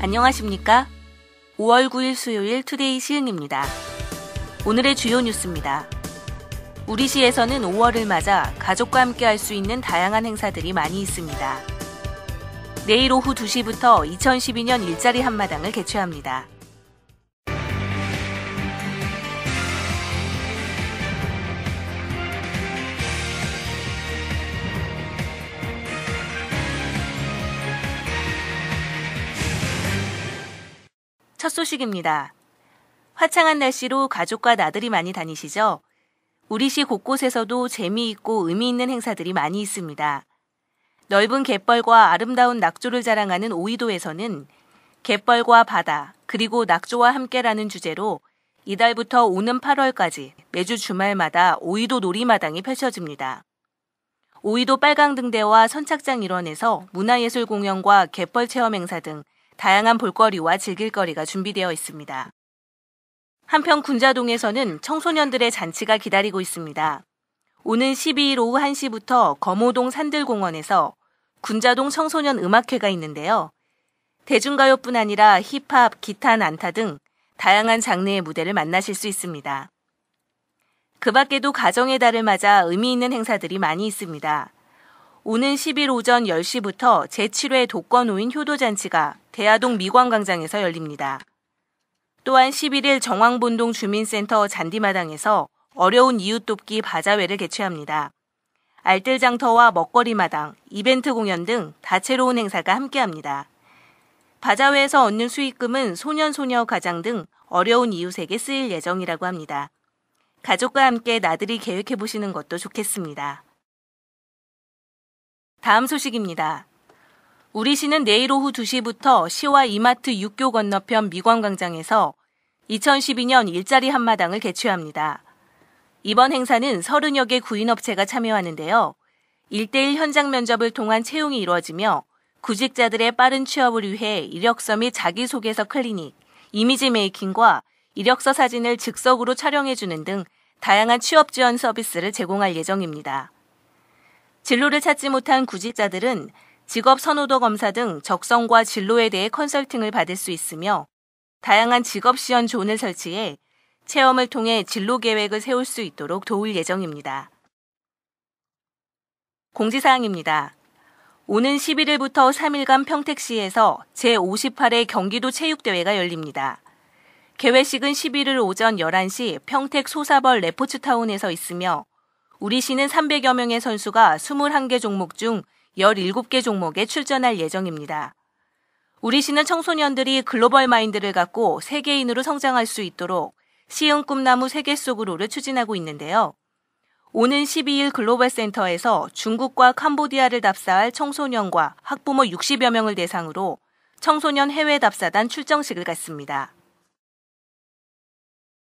안녕하십니까? 5월 9일 수요일 투데이 시흥입니다. 오늘의 주요 뉴스입니다. 우리 시에서는 5월을 맞아 가족과 함께 할 수 있는 다양한 행사들이 많이 있습니다. 내일 오후 2시부터 2012년 일자리 한마당을 개최합니다. 첫 소식입니다. 화창한 날씨로 가족과 나들이 많이 다니시죠? 우리 시 곳곳에서도 재미있고 의미 있는 행사들이 많이 있습니다. 넓은 갯벌과 아름다운 낙조를 자랑하는 오이도에서는 갯벌과 바다, 그리고 낙조와 함께라는 주제로 이달부터 오는 8월까지 매주 주말마다 오이도 놀이마당이 펼쳐집니다. 오이도 빨강등대와 선착장 일원에서 문화예술 공연과 갯벌 체험 행사 등 다양한 볼거리와 즐길거리가 준비되어 있습니다. 한편 군자동에서는 청소년들의 잔치가 기다리고 있습니다. 오는 12일 오후 1시부터 검오동 산들공원에서 군자동 청소년 음악회가 있는데요. 대중가요뿐 아니라 힙합, 기타, 난타 등 다양한 장르의 무대를 만나실 수 있습니다. 그 밖에도 가정의 달을 맞아 의미 있는 행사들이 많이 있습니다. 오는 10일 오전 10시부터 제7회 독거노인 효도잔치가 대하동 미광광장에서 열립니다. 또한 11일 정왕본동 주민센터 잔디마당에서 어려운 이웃 돕기 바자회를 개최합니다. 알뜰장터와 먹거리 마당, 이벤트 공연 등 다채로운 행사가 함께합니다. 바자회에서 얻는 수익금은 소년소녀 가장 등 어려운 이웃에게 쓰일 예정이라고 합니다. 가족과 함께 나들이 계획해 보시는 것도 좋겠습니다. 다음 소식입니다. 우리 시는 내일 오후 2시부터 시와 이마트 육교 건너편 미광광장에서 2012년 일자리 한마당을 개최합니다. 이번 행사는 30여 개 구인업체가 참여하는데요. 1대1 현장 면접을 통한 채용이 이루어지며 구직자들의 빠른 취업을 위해 이력서 및 자기소개서 클리닉, 이미지 메이킹과 이력서 사진을 즉석으로 촬영해주는 등 다양한 취업 지원 서비스를 제공할 예정입니다. 진로를 찾지 못한 구직자들은 직업 선호도 검사 등 적성과 진로에 대해 컨설팅을 받을 수 있으며 다양한 직업 시연 존을 설치해 체험을 통해 진로 계획을 세울 수 있도록 도울 예정입니다. 공지사항입니다. 오는 11일부터 3일간 평택시에서 제58회 경기도 체육대회가 열립니다. 개회식은 11일 오전 11시 평택 소사벌 레포츠타운에서 있으며 우리 시는 300여 명의 선수가 21개 종목 중 17개 종목에 출전할 예정입니다. 우리 시는 청소년들이 글로벌 마인드를 갖고 세계인으로 성장할 수 있도록 시흥 꿈나무 세계 속으로를 추진하고 있는데요. 오는 12일 글로벌 센터에서 중국과 캄보디아를 답사할 청소년과 학부모 60여 명을 대상으로 청소년 해외 답사단 출정식을 갖습니다.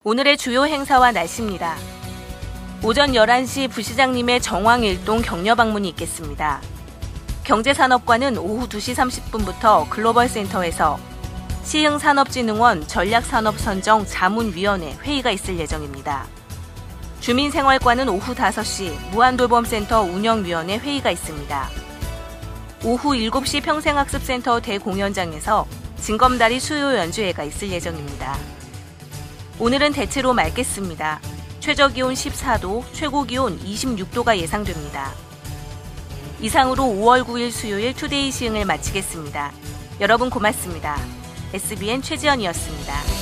오늘의 주요 행사와 날씨입니다. 오전 11시 부시장님의 정황일동 격려 방문이 있겠습니다. 경제산업과는 오후 2시 30분부터 글로벌 센터에서 시흥산업진흥원 전략산업선정 자문위원회 회의가 있을 예정입니다. 주민생활과는 오후 5시 무한돌봄센터 운영위원회 회의가 있습니다. 오후 7시 평생학습센터 대공연장에서 진검다리 수요 연주회가 있을 예정입니다. 오늘은 대체로 맑겠습니다. 최저기온 14도, 최고기온 26도가 예상됩니다. 이상으로 5월 9일 수요일 투데이 시흥을 마치겠습니다. 여러분 고맙습니다. SBN 최지연이었습니다.